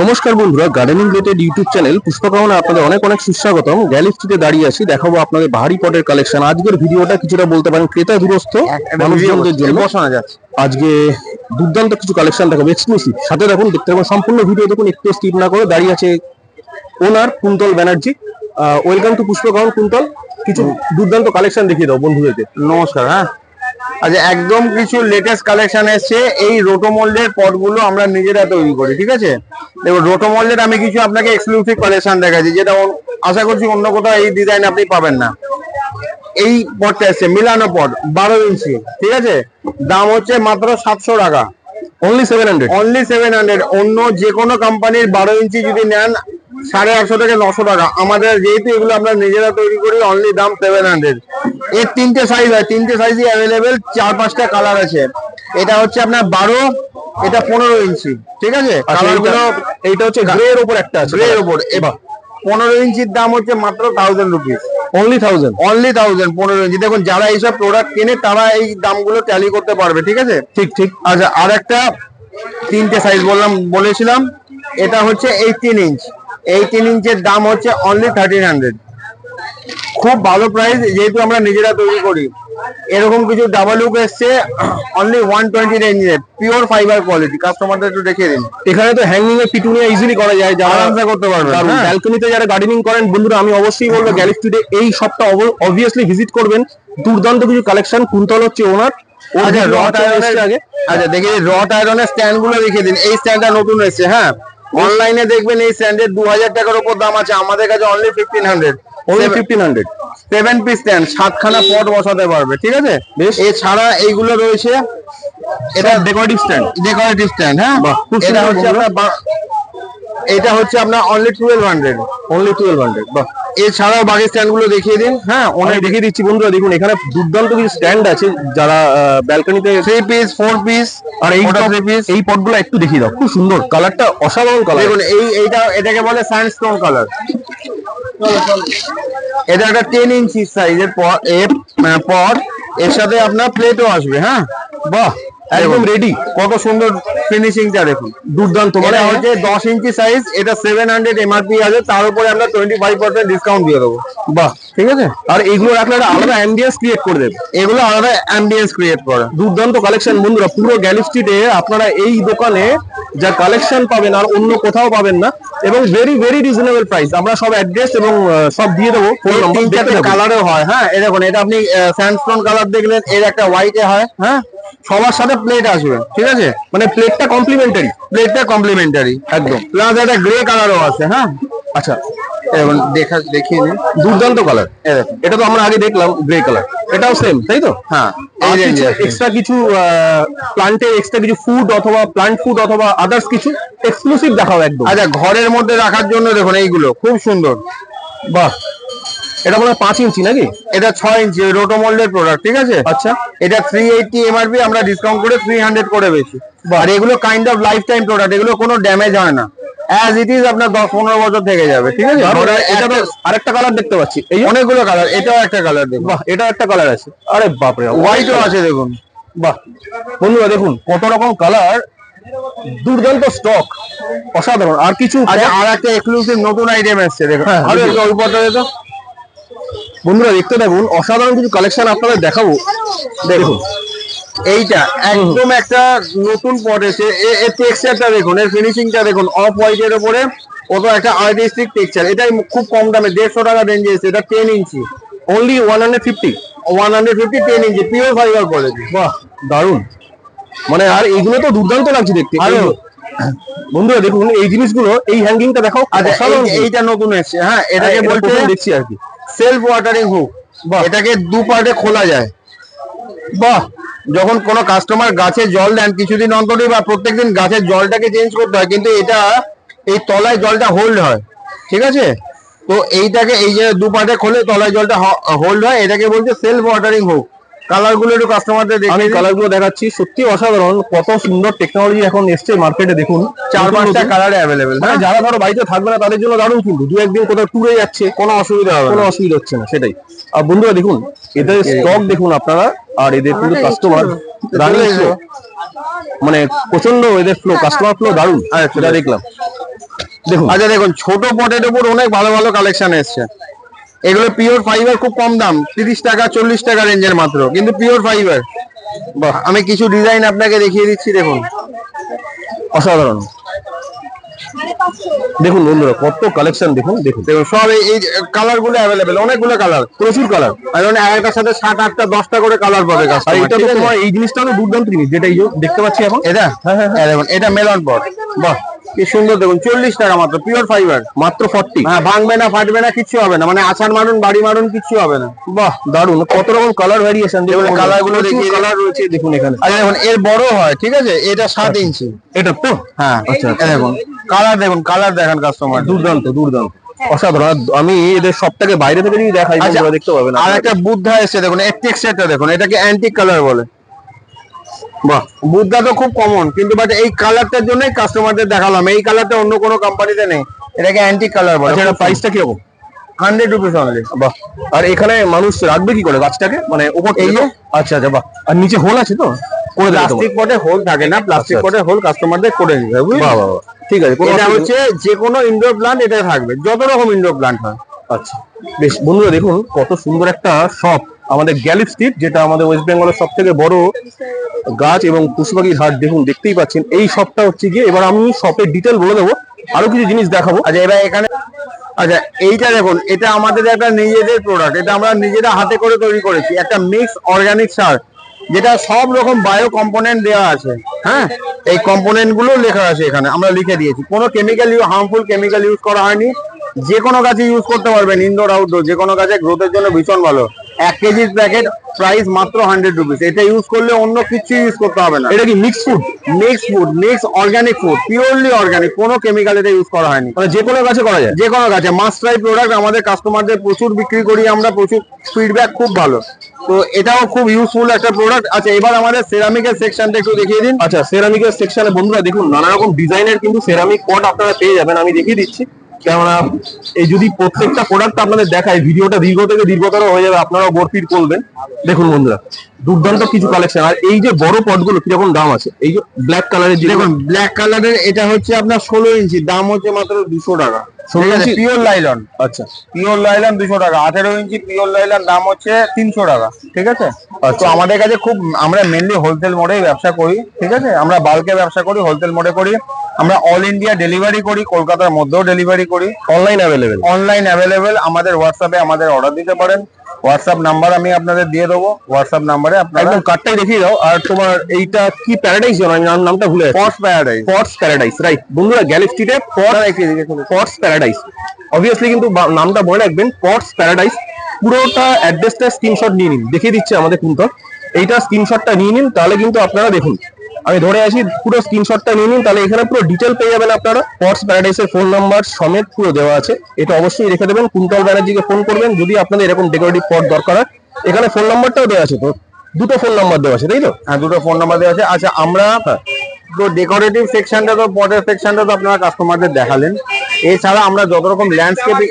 নমস্কার বন্ধুরা gardening related YouTube channel Pushpakamana আপনাদের অনেক অনেক সুস্বাগতম। গ্যালিস্ট্রিতে দাঁড়িয়ে আছি দেখাবো আপনাদের ভারী পটের কালেকশন আজকের ভিডিওটা কিছুটা বলতে পারেন ক্রেতা দূরস্থ মানুষজনদের জন্য। শোনা যাচ্ছে। আজকে দুর্দান্ত কিছু কালেকশন দেখাবো এক্সক্লুসিভ সাথে দেখুন দেখতে পাবেন সম্পূর্ণ ভিডিও দেখুন একটু স্কিপ না করে দাঁড়িয়ে আছে owner Kuntal Banerjee. Welcome to Pushpakaman Kuntal. কিছু দুর্দান্ত কালেকশন দেখিয়ে দাও বন্ধুদেরকে। নমস্কার হ্যাঁ। আচ্ছা একদম কিছু লেটেস্ট কালেকশন এসছে এই রোটোমোল্ডের পটগুলো আমরা নিজেরা তৈরি করি ঠিক আছে? দেখুন রোটোমোল্ডের আমি কিছু আপনাকে এক্সক্লুসিভ কালেকশন দেখাচ্ছি যেটা আশা করছি অন্য কোথাও এই ডিজাইন আপনি পাবেন না। এই পটটা এসছে মিলানো পট বারো ইঞ্চি ঠিক আছে? দাম হচ্ছে মাত্র সাতশো টাকা। Only seven hundred only seven hundred অন্য যে কোনো কোম্পানির বারো ইঞ্চি যদি নেন সাড়ে আটশো থেকে নশো টাকা। আমাদের যেহেতু এগুলো আমরা নিজেরা তৈরি করি অনলি দাম সেভেন হান্ড্রেড এর তিনটে সাইজ হয় তিনটে সাইজই অ্যাভেলেবেল চার পাঁচটা কালার আছে। এটা হচ্ছে আপনার বারো এটা পনেরো ইঞ্চি ঠিক আছে? কালার এইটা হচ্ছে গ্রে এর উপর একটা আছে গ্রে ওপর এবার পনেরো ইঞ্চির দাম হচ্ছে মাত্র thousand rupees only thousand only thousand পনেরো ইঞ্চি। দেখুন যারা এইসব প্রোডাক্ট কেনে তারা এই দামগুলো ট্যালি করতে পারবে ঠিক আছে? ঠিক ঠিক। আচ্ছা আর একটা তিনটে সাইজ বললাম বলেছিলাম এটা হচ্ছে এইটিন ইঞ্চ এইটিন ইঞ্চের দাম হচ্ছে অনলি থার্টিন হান্ড্রেড খুব ভালো প্রাইস যেহেতু আমরা নিজেরা তৈরি করি। এরকম কিছু ডাবল লুক এসছে অনলি ওয়ান টোয়েন্টি রেঞ্জে পিওর ফাইবার কোয়ালিটি কাস্টমারদের একটু দেখিয়ে দিন। এখানে তো হ্যাঙ্গিং এ পিটুনিয়া ইজিলি করা যায় যারা আরামসে করতে পারবেন হ্যাঁ। ব্যালকনিতে যারা গার্ডেনিং করেন বন্ধুরা আমি অবশ্যই বলব গ্যালিস্ট্রিতে এই শপটা অবভিয়াসলি ভিজিট করবেন। দুর্দান্ত কিছু কালেকশন কুন্তল হচ্ছে ওনার আচ্ছা রড আয়রনের আগে। আচ্ছা দেখি রড আয়রনের স্ট্যান্ডগুলো দেখিয়ে দিন। এই স্ট্যান্ডটা নতুন এসেছে হ্যাঁ। অনলাইনে দেখবেন এই স্ট্যান্ডের দু হাজার টাকার উপর দাম আছে। আমাদের কাছে only fifteen hundred only fifteen hundred seven piece stand সাতখানা pot বসাতে পারবে ঠিক আছে? বেশ। এছাড়া এইগুলো রয়েছে এটা ডেকোরেটিভ স্ট্যান্ড ডেকোরেটিভ স্ট্যান্ড হ্যাঁ? এটা হচ্ছে আপনার এটা হচ্ছে আপনার only twelve hundred only twelve hundred বাহ। এছাড়াও বাকি স্ট্যান্ডগুলো দেখিয়ে দিন হ্যাঁ? অনেক দেখিয়ে দিচ্ছি বন্ধুরা দেখুন এখানে দুর্দান্ত কিছু স্ট্যান্ড আছে যারা ব্যালকনিতে থ্রি পিস ফোর পিস আর এই three piece। এই পটগুলো একটু দেখিয়ে দাও খুব সুন্দর। কালারটা অসাধারণ কালার দেখুন এই এইটা এটাকে বলে স্যান্ডস্টোন কালার এটা একটা টেন ইঞ্চি সাইজের পট এর সাথে আপনার প্লেটও আসবে হ্যাঁ? বাহ! একদম রেডি কত সুন্দর ফিনিশিংটা দেখুন। দুর্দান্ত। মানে হচ্ছে দশ ইঞ্চি সাইজ এটা সেভেন হান্ড্রেড এমআরপি আছে তার উপরে আমরা টোয়েন্টি ফাইভ পার্সেন্ট ডিসকাউন্ট দিয়ে দেবো। বাহ ঠিক আছে? আর এইগুলো রাখলে একটা আলাদা অ্যাম্বিয়েন্স ক্রিয়েট করে দেবে। এগুলো আলাদা অ্যাম্বিয়েন্স ক্রিয়েট করে। দুর্দান্ত কালেকশন বন্ধুরা। পুরো গ্যালি স্ট্রিটে আপনারা এই দোকানে যা কালেকশন পাবেন আর অন্য কোথাও পাবেন না এবং ভেরি ভেরি রিজনেবল প্রাইস আমরা সব অ্যাড্রেস এবং সব দিয়ে দেবো। ফোন নম্বর কালারও হয় হ্যাঁ? দেখুন এটা আপনি স্যান্ডস্টোন কালার দেখলেন এর একটা হোয়াইটে হয় হ্যাঁ? সবার সাথে প্লেট আসবে ঠিক আছে? মানে প্লেটটা কমপ্লিমেন্টারি প্লেটটা কমপ্লিমেন্টারি একদম। প্লাস একটা গ্রে কালারও আছে হ্যাঁ? আচ্ছা এবং দেখা দেখিয়ে নিন দুর্দান্ত কালার এটা তো আমরা আগে দেখলাম গ্রে কালার এটাও সেম তাই তো? হ্যাঁ। এক্সট্রা কিছু প্লান্টের এক্সট্রা কিছু ফুড অথবা প্লান্ট ফুড অথবা আদার্স কিছু এক্সক্লুসিভ দেখাও একদম। আচ্ছা ঘরের মধ্যে রাখার জন্য দেখুন এইগুলো খুব সুন্দর। বাহ। এটা মনে হয় পাঁচ ইঞ্চি নাকি? এটা ছয় ইঞ্চি রোটোমোল্ডের প্রোডাক্ট ঠিক আছে? আচ্ছা। এটা থ্রি এইটটি এমআরপি আমরা ডিসকাউন্ট করে থ্রি হান্ড্রেড করে বেশি আর এগুলো kind of life time product এগুলো কোনো ড্যামেজ হয় না। অ্যাজ ইট ইজ আপনার দশ পনেরো বছর থেকে যাবে ঠিক আছে? এটা একটা- আরেকটা কালার দেখতে পাচ্ছি। এই অনেকগুলো কালার এটাও একটা কালার দেখুন। বাহ এটা একটা কালার আছে। আরে বাপরে হোয়াইটও আছে দেখুন। বাহ। বন্ধুরা দেখুন কত রকম কালার দুর্দান্ত স্টক অসাধারণ। আর কিছু আচ্ছা আর একটা এক্সক্লুসিভ নতুন আইটেম এসছে দেখুন। হ্যাঁ, আরও তো? বন্ধুরা দেখতে থাকুন অসাধারণ কিছু কালেকশন আপনাদের দেখাবো। দেখুন এইটা একদম একটা নতুন পট এসে এর টেক্সচারটা দেখুন এর ফিনিশিংটা দেখুন অফ হোয়াইটের উপরে কত একটা আর্টিস্টিক টেক্সচার এটাই খুব কম দামে দেড়শো টাকা রেঞ্জে এসে এটা ten inch only one hundred fifty one hundred fifty ten inch pure fibre quality বাহ দারুণ। মানে আর এইগুলো তো দুর্দান্ত লাগছে দেখতে। আরও। বন্ধুরা দেখুন এই জিনিসগুলো এই হ্যাঙ্গিংটা দেখাও আচ্ছা এইটা নতুন এসছে হ্যাঁ এটাকে বলতে দেখছি আর কি। সেলফ ওয়াটারিং হুক এটাকে দু পার্টে খোলা যায়। বাহ। যখন কোনো কাস্টমার গাছে জল দেন কিছুদিন অন্তরই বা প্রত্যেকদিন গাছের জলটাকে চেঞ্জ করতে হয় কিন্তু এটা এই তলায় জলটা হোল্ড হয়। ঠিক আছে? তো এইটাকে এই যে দু পার্টে খোলে তলায় জলটা হোল্ড হয় এটাকে বলছে সেলফ ওয়াটারিং হুক কালারগুলো একটু কাস্টমারদের আমি দেখে কালারগুলো দেখাচ্ছি। সত্যি অসাধারণ কত সুন্দর টেকনোলজি এখন এসছে মার্কেটে দেখুন। চার পাঁচটা। কালারে অ্যাভেলেবেল মানে যারা ধরো বাড়িতে থাকবে না তাদের জন্য দারুণ কিন্তু। দু একদিন কোথাও ট্যুরে যাচ্ছে কোনো অসুবিধা হবে কোনো অসুবিধা হচ্ছে না সেটাই। আর বন্ধুরা দেখুন এদের স্টক দেখুন আপনারা আর এদের কিন্তু কাস্টমার রানিং মানে প্রচণ্ড এদের ফ্লো কাস্টমার ফ্লো দারুণ। আচ্ছা, সেটা দেখলাম। দেখুন। আচ্ছা দেখুন ছোট পটের উপর অনেক ভালো ভালো কালেকশন এসছে। এগুলো পিওর ফাইবার খুব কম দাম। তিরিশ টাকা চল্লিশ টাকা রেঞ্জের মাত্র। কিন্তু পিওর ফাইবার বাহ আমি কিছু ডিজাইন আপনাকে দেখিয়ে দিচ্ছি দেখুন। অসাধারণ। দেখুন বন্ধুরা কত কালেকশন দেখুন দেখুন। দেখুন সব এই- কালারগুলো অ্যাভেলেবেল অনেকগুলো কালার প্রচুর কালার আর মানে একটার সাথে সাত আটটা দশটা করে কালার পাবে আর এটা তোমার এই জিনিসটা তো দুর্দান্ত জিনিস যেটা দেখতে পাচ্ছি এখন। এটা? হ্যাঁ, হ্যাঁ, হ্যাঁ। দেখুন এটা মেলন পট বাহ। কি সুন্দর দেখুন চল্লিশ টাকা মাত্র পিওর ফাইবার মাত্র ফর্টি হ্যাঁ ভাঙবে না ফাটবে না কিচ্ছু হবে না মানে আছাড় মারুন বাড়ি মারুন কিচ্ছু হবে না। বাহ দারুণ কত রকম কালার ভ্যারিয়েশন দেখুন এগুলো colour গুলো দেখিয়ে কালার রয়েছে দেখুন এখানে। আচ্ছা দেখুন এর বড় হয় ঠিক আছে? এটা সাত ইঞ্চি। এটা তো? হ্যাঁ আচ্ছা, দেখুন কালার দেখুন কালার দেখান কাস্টমার দুর্দান্ত দুর্দান্ত। অসাধারণ। আমি এদের সবটাকে বাইরে থেকে যদি দেখাই আচ্ছা, দেখতে পাবেন আর একটা বুদ্ধা এসছে দেখুন এর টেক্সচারটা দেখুন এটাকে অ্যান্টিক কালার বলে। বাহ। বুদ্ধা তো খুব কমন কিন্তু বাট এই কালারটার জন্যই কাস্টমারদের দেখালাম। এই কালারটা অন্য কোনো কোম্পানিতে নেই। এটাকে অ্যান্টিক কালার বলে। আচ্ছা এটা প্রাইসটা কীরকম? হান্ড্রেড রুপিস অনলি বাহ। আর এখানে মানুষ রাখবে কি করে গাছটাকে? মানে উপর এই আচ্ছা আচ্ছা বাহ। আর নিচে হোল আছে তো? করে প্লাস্টিক পটে হোল থাকে না প্লাস্টিক পটে হোল কাস্টমারদের করে দিতে হবে। ঠিক আছে এটা হচ্ছে যে কোনো ইনডোর প্লান্ট এটা থাকবে যত রকম ইনডোর প্লান্ট হয়। আচ্ছা। বেশ বন্ধুরা দেখুন কত সুন্দর একটা শপ আমাদের গ্যালিপ স্ট্রিট, যেটা আমাদের ওয়েস্ট বেঙ্গলের সব থেকে বড় গাছ এবং পশুপাখির হাট, দেখুন, দেখতেই পাচ্ছেন। এই শপটা হচ্ছে গিয়ে, এবার আমি শপের ডিটেল বলে দেবো, আরও কিছু জিনিস দেখাবো। আচ্ছা এবার এখানে আচ্ছা এইটা দেখুন, এটা আমাদের একটা নিজেদের প্রোডাক্ট এটা আমরা নিজেরা হাতে করে তৈরি করেছি, একটা মিক্স অর্গানিক সার, যেটা সব রকম বায়ো কম্পোনেন্ট দেওয়া আছে হ্যাঁ? এই কম্পোনেন্টগুলো লেখা আছে এখানে, আমরা লিখে দিয়েছি। কোনো কেমিক্যাল হার্মফুল কেমিক্যাল ইউজ করা হয়নি, যে কোনো গাছে ইউজ করতে পারবেন ইনডোর আউটডোর যে কোনো গাছে গ্রোথের জন্য ভীষণ ভালো। এক কেজির প্যাকেট প্রাইস মাত্র হান্ড্রেড রুপিস এটা ইউজ করলে অন্য কিছু ইউজ করতে হবে না। এটা কি mix food mix food mix organic food purely organic কোনো কেমিক্যাল এটা ইউজ করা হয়নি। মানে যে কোনো গাছে করা যায়? যে কোনো গাছে মাস্ট ট্রাই প্রোডাক্ট আমাদের কাস্টমারদের প্রচুর বিক্রি করি আমরা প্রচুর ফিডব্যাক খুব ভালো। তো এটাও খুব ইউজফুল একটা প্রোডাক্ট আচ্ছা এবার আমাদের সেরামিকের সেকশনটা একটু দেখিয়ে দিন। আচ্ছা সেরামিকের সেকশনে বন্ধুরা দেখুন নানা রকম ডিজাইনের কিন্তু সেরামিক পট আপনারা পেয়ে যাবেন আমি দেখিয়ে দিচ্ছি। কেননা এই যদি প্রত্যেকটা প্রোডাক্ট আপনাদের দেখায় ভিডিওটা দীর্ঘ থেকে দীর্ঘতর হয়ে যাবে আপনারাও বরফিট করবেন। দেখুন বন্ধুরা দুর্দান্ত কিছু কালেকশন আর এই যে বড় পটগুলো কীরকম দাম আছে? এই যে ব্ল্যাক কালারের দেখুন ব্ল্যাক কালারের এটা হচ্ছে আপনার ষোলো ইঞ্চি দাম হচ্ছে মাত্র দুশো টাকা। 16 ইঞ্চি? পিওর লাইলন আচ্ছা। পিওর লাইলন দুশো টাকা। আঠেরো ইঞ্চি পিওর লাইলন দাম হচ্ছে তিনশো টাকা। ঠিক আছে? তো আমাদের কাছে খুব আমরা মেনলি হোলসেল মোডেই ব্যবসা করি। ঠিক আছে? আমরা বাল্কে ব্যবসা করি হোলসেল মোডে করি। আমরা অল ইন্ডিয়া ডেলিভারি করি কলকাতার মধ্যেও ডেলিভারি করি। অনলাইন অ্যাভেলেবেল অনলাইন অ্যাভেলেবেল আমাদের হোয়াটসঅ্যাপে আমাদের অর্ডার দিতে পারেন। হোয়াটসঅ্যাপ নাম্বার আমি আপনাদের দিয়ে দেবো। হোয়াটসঅ্যাপ নাম্বারে আপনারা একদম কার্ডটাই দেখিয়ে দাও। আর তোমার এইটা কি প্যারাডাইস আমি নাম- নামটা ভুলে যাচ্ছি। Potts Paradise Potts Paradise right বন্ধুরা গ্যালি স্ট্রিটে পটস প্যারাডাইস অবভিয়াসলি কিন্তু নামটা মনে রাখবেন পটস প্যারাডাইস পুরোটা অ্যাড্রেসটা স্ক্রিনশট নিয়ে নিন। দেখিয়ে দিচ্ছে আমাদের কিন্তু। এইটা স্ক্রিনশটটা নিয়ে নিন তাহলে কিন্তু আপনারা দেখুন। আমি ধরে আসি পুরো স্ক্রিনশটটা নিয়ে নিন তাহলে এখানে পুরো ডিটেল পেয়ে যাবেন আপনারা। পটস প্যারাডাইসের ফোন নাম্বার সমেত পুরো দেওয়া আছে। এটা অবশ্যই রেখে দেবেন কুন্তল ব্যানার্জিকে ফোন করবেন যদি আপনাদের এরকম ডেকোরেটিভ পট দরকার হয়। এখানে ফোন নাম্বারটাও দেওয়া আছে তো দুটো ফোন নাম্বার দেওয়া আছে তাই তো? হ্যাঁ দুটো ফোন নাম্বার দেওয়া আছে। আচ্ছা আমরা তো ডেকোরেটিভ সেকশনটা তো পটের সেকশনটা তো আপনারা কাস্টমারদের দেখালেন। এছাড়া আমরা যত রকম ল্যান্ডস্কেপিং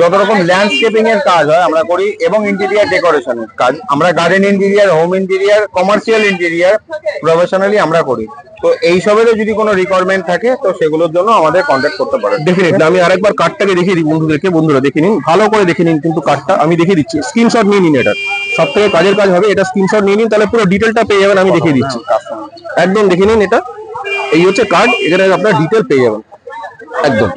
যত রকম ল্যান্ডস্কেপিং এর কাজ হয়, আমরা করি, এবং ইন্টেরিয়ার ডেকোরেশনের কাজ। আমরা garden interior home interior commercial interior professionally আমরা করি। তো এই সবেরও যদি কোনো রিকোয়ারমেন্ট থাকে, তো সেগুলোর জন্য আমাদের কন্ট্যাক্ট করতে পারেন। ডেফিনেটলি আমি আরেকবার কার্ডটাকে দেখিয়ে দিই বন্ধুদেরকে। বন্ধুরা, দেখে নিন। ভালো করে দেখে নিন কিন্তু কার্ডটা আমি দেখিয়ে দিচ্ছি। স্ক্রিনশট নিয়ে নিন এটা। সব থেকে কাজের কাজ হবে এটা স্ক্রিনশট নিয়ে নিন তাহলে পুরো ডিটেলটা পেয়ে যাবেন আমি দেখিয়ে দিচ্ছি। একদম দেখে নিন এটা। এই হচ্ছে কার্ড এখানে আপনার ডিটেল পেয়ে যাবেন। একদম।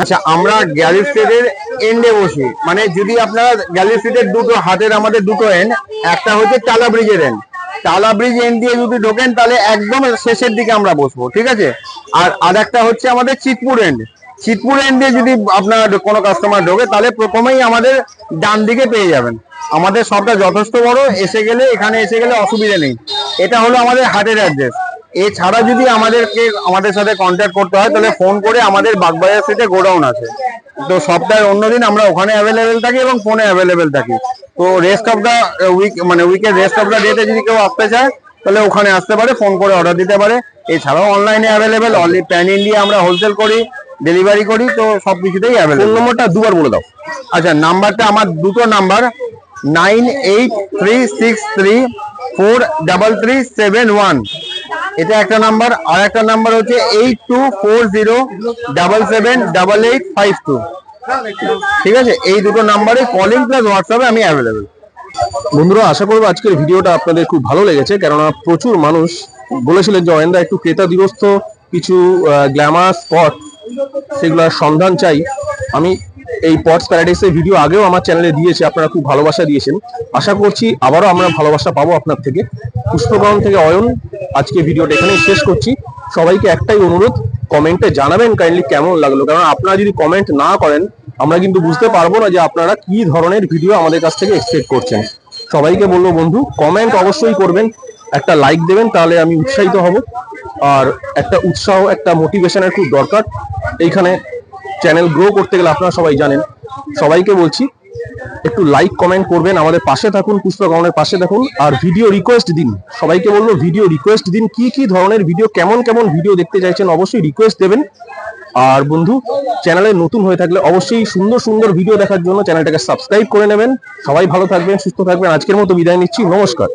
আচ্ছা আমরা গ্যালি স্টেটের এন্ডে বসি। মানে যদি আপনারা গ্যালি দুটো হাতের আমাদের দুটো এন্ড একটা হচ্ছে টালা ব্রিজের এন্ড টালা ব্রিজ এন্ড দিয়ে যদি ঢোকেন তাহলে একদম শেষের দিকে আমরা বসবো ঠিক আছে? আর আর একটা হচ্ছে আমাদের চিতপুর এন্ড চিতপুর এন্ড দিয়ে যদি আপনার কোনো কাস্টমার ঢোকে, তাহলে প্রথমেই আমাদের ডান দিকে পেয়ে যাবেন। আমাদের সবটা যথেষ্ট বড়, এসে গেলে, এখানে এসে গেলে অসুবিধা নেই। এটা হলো আমাদের হাটের অ্যাড্রেস এছাড়া যদি আমাদেরকে, আমাদের সাথে কন্ট্যাক্ট করতে হয়, তাহলে ফোন করে আমাদের বাগবাজার সিটে গোডাউন আছে। তো সপ্তাহের অন্যদিন আমরা ওখানে অ্যাভেলেবেল থাকি এবং ফোনে অ্যাভেলেবেল থাকি। তো রেস্ট অফ দা উইক মানে উইকের রেস্ট অফ দা ডেতে যদি কেউ আসতে চায়, তাহলে ওখানে আসতে পারে ফোন করে অর্ডার দিতে পারে। এছাড়াও অনলাইনে অ্যাভেলেবেল অনলি প্যান ইন্ডিয়া আমরা হোলসেল করি। ডেলিভারি করি তো সব কিছুতেই ফোন অ্যাভেলেবেল নম্বরটা দুবার বলে দাও। আচ্ছা নাম্বারটা আমার দুটো number nine eight three six three four double three seven one এটা একটা নাম্বার আর একটা নাম্বার হচ্ছে eight two four zero double seven double eight five two ঠিক আছে? এই দুটো নাম্বারে কলিং প্লাস হোয়াটসঅ্যাপে আমি অ্যাভেলেবেল বন্ধুরা আশা করব আজকের ভিডিওটা আপনাদের খুব ভালো লেগেছে কেননা প্রচুর মানুষ বলেছিলেন যে অয়েন্দা একটু ক্রেতা দিবস্থ কিছু গ্ল্যামার স্পট সেগুলোর সন্ধান চাই। আমি এই পটস প্যারাডাইসের ভিডিও আগেও আমার চ্যানেলে দিয়েছি, আপনারা খুব ভালোবাসা দিয়েছেন। আশা করছি আবারও আমরা ভালোবাসা পাবো আপনার থেকে। পুষ্পগ্রহণ থেকে অয়ন, আজকে ভিডিওটা এখানেই শেষ করছি। সবাইকে একটাই অনুরোধ কমেন্টে জানাবেন কাইন্ডলি কেমন লাগল। কারণ আপনারা যদি কমেন্ট না করেন, আমরা কিন্তু বুঝতে পারব না যে আপনারা কি ধরনের ভিডিও আমাদের কাছ থেকে এক্সপেক্ট করছেন। সবাইকে বলব বন্ধু কমেন্ট অবশ্যই করবেন। একটা লাইক দেবেন, তাহলে আমি উৎসাহিত হব। আর একটা উৎসাহ, একটা মোটিভেশনের খুব দরকার। এইখানে চ্যানেল গ্রো করতে গেলে আপনারা সবাই জানেন। সবাইকে বলছি, একটু লাইক কমেন্ট করবেন। আমাদের পাশে থাকুন, পুষ্পা গমনের পাশে থাকুন আর ভিডিও রিকোয়েস্ট দিন। সবাইকে বলব ভিডিও রিকোয়েস্ট দিন। কি কি ধরনের ভিডিও কেমন কেমন ভিডিও দেখতে চাইছেন, অবশ্যই রিকোয়েস্ট দেবেন। আর বন্ধু চ্যানেলে নতুন হয়ে থাকলে অবশ্যই সুন্দর সুন্দর ভিডিও দেখার জন্য চ্যানেলটাকে সাবস্ক্রাইব করে নেবেন। সবাই ভালো থাকবেন, সুস্থ থাকবেন। আজকের মতো বিদায় নিচ্ছি। নমস্কার।